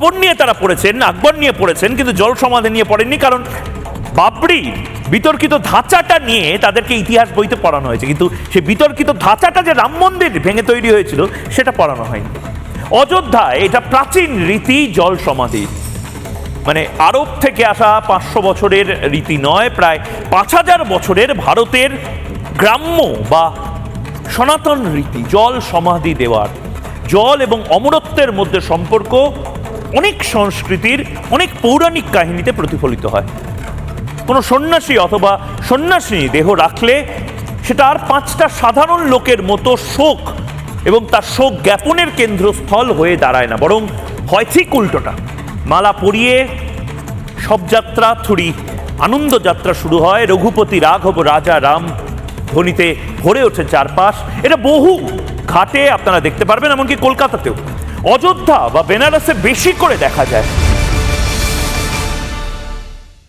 বাবর নিয়ে তারা পড়েছেন, আকবর নিয়ে পড়েছেন, কিন্তু জল সমাধি নিয়ে পড়েননি, কারণ বাবরি বিতর্কিত ধাঁচাটা নিয়ে তাদেরকে ইতিহাস বইতে পড়ানো হয়েছে। কিন্তু সেই বিতর্কিত ধাঁচাটা যে রাম মন্দির ভেঙে তৈরি হয়েছিল, সেটা পড়ানো হয়নি। অযোধ্যায় এটা প্রাচীন রীতি জল সমাধি। মানে আরব থেকে আসা পাঁচশো বছরের রীতি নয়, প্রায় পাঁচ হাজার বছরের ভারতের গ্রাম্য বা সনাতন রীতি, জল সমাধি দেওয়ার। জল এবং অমরত্বের মধ্যে সম্পর্ক অনেক সংস্কৃতির, অনেক পৌরাণিক কাহিনীতে প্রতিফলিত হয়। কোনো সন্ন্যাসী অথবা সন্ন্যাসিনী দেহ রাখলে সেটা আর পাঁচটা সাধারণ লোকের মতো শোক এবং তার শোক জ্ঞাপনের কেন্দ্রস্থল হয়ে দাঁড়ায় না। বরং হয় ঠিক উল্টোটা। মালা পরিয়ে সব যাত্রা থুড়ি আনন্দ যাত্রা শুরু হয়। রঘুপতি, রাঘব, রাজা, রাম ধ্বনিতে ভরে ওঠে চারপাশ। এটা বহু ঘাটে আপনারা দেখতে পারবেন এমনকি কলকাতাতেও। অযোধ্যা বা বেনারসে বেশি করে দেখা যায়।